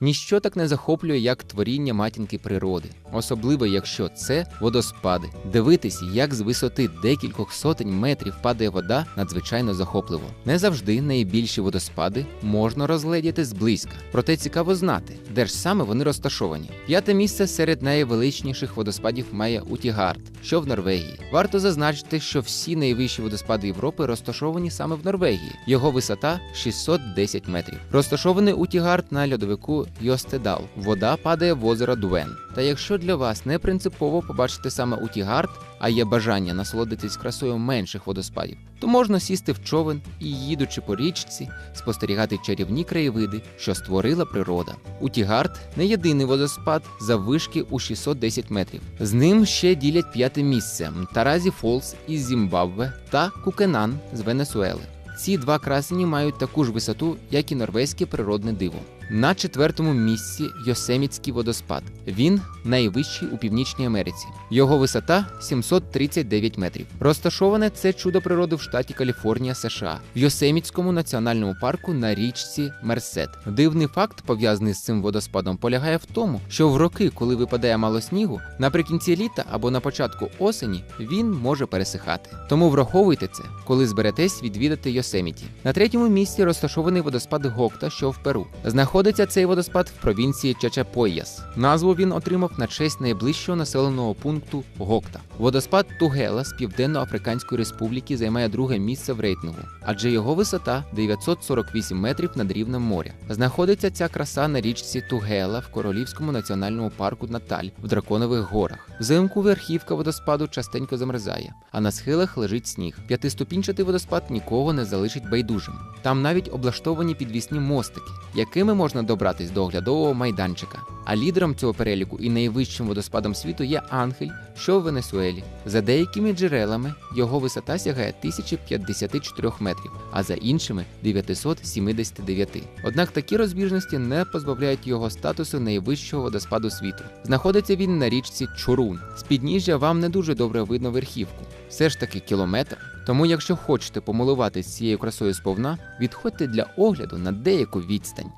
Ніщо так не захоплює, як творіння матінки природи, особливо якщо це водоспади. Дивитись, як з висоти декількох сотень метрів падає вода, надзвичайно захопливо. Не завжди найбільші водоспади можна розгледіти зблизька. Проте цікаво знати, де ж саме вони розташовані. П'яте місце серед найвеличніших водоспадів має Утігард, що в Норвегії. Варто зазначити, що всі найвищі водоспади Європи розташовані саме в Норвегії. Його висота 610 метрів. Розташований Утігард на льодовику Йостедал. Вода падає в озеро Дуен. Та якщо для вас не принципово побачити саме Утігард, а є бажання насолодитись красою менших водоспадів, то можна сісти в човен і, їдучи по річці, спостерігати чарівні краєвиди, що створила природа. Утігард не єдиний водоспад заввишки у 610 метрів. З ним ще ділять п'яте місце Таразі Фолс із Зімбабве та Кукенан з Венесуели. Ці два красені мають таку ж висоту, як і норвезьке природне диво. На четвертому місці Йосемітський водоспад. Він найвищий у Північній Америці. Його висота 739 метрів. Розташоване це чудо природи в штаті Каліфорнія, США, в Йосемітському національному парку на річці Мерсет. Дивний факт, пов'язаний з цим водоспадом, полягає в тому, що в роки, коли випадає мало снігу, наприкінці літа або на початку осені він може пересихати. Тому враховуйте це, коли зберетесь відвідати Йосеміті. На третьому місці розташований водоспад Гокта, що в Перу. Знаходиться цей водоспад в провінції Чачапойяс. Назву він отримав на честь найближчого населеного пункту Гокта. Водоспад Тугела з Південно-Африканської Республіки займає друге місце в рейтингу, адже його висота 948 метрів над рівнем моря. Знаходиться ця краса на річці Тугела в Королівському національному парку Наталь в Драконових горах. Взимку верхівка водоспаду частенько замерзає, а на схилах лежить сніг. П'ятиступінчатий водоспад нікого не залишить байдужим. Там навіть облаштовані підвісні мостики, якими можна добратись до оглядового майданчика. А лідером цього переліку і найвищим водоспадом світу є Ангель, що в Венесуелі. За деякими джерелами його висота сягає 1054 метрів, а за іншими 979. Однак такі розбіжності не позбавляють його статусу найвищого водоспаду світу. Знаходиться він на річці Чорун. З підніжжя вам не дуже добре видно верхівку, все ж таки кілометр. Тому, якщо хочете помилуватись цією красою сповна, відходьте для огляду на деяку відстань.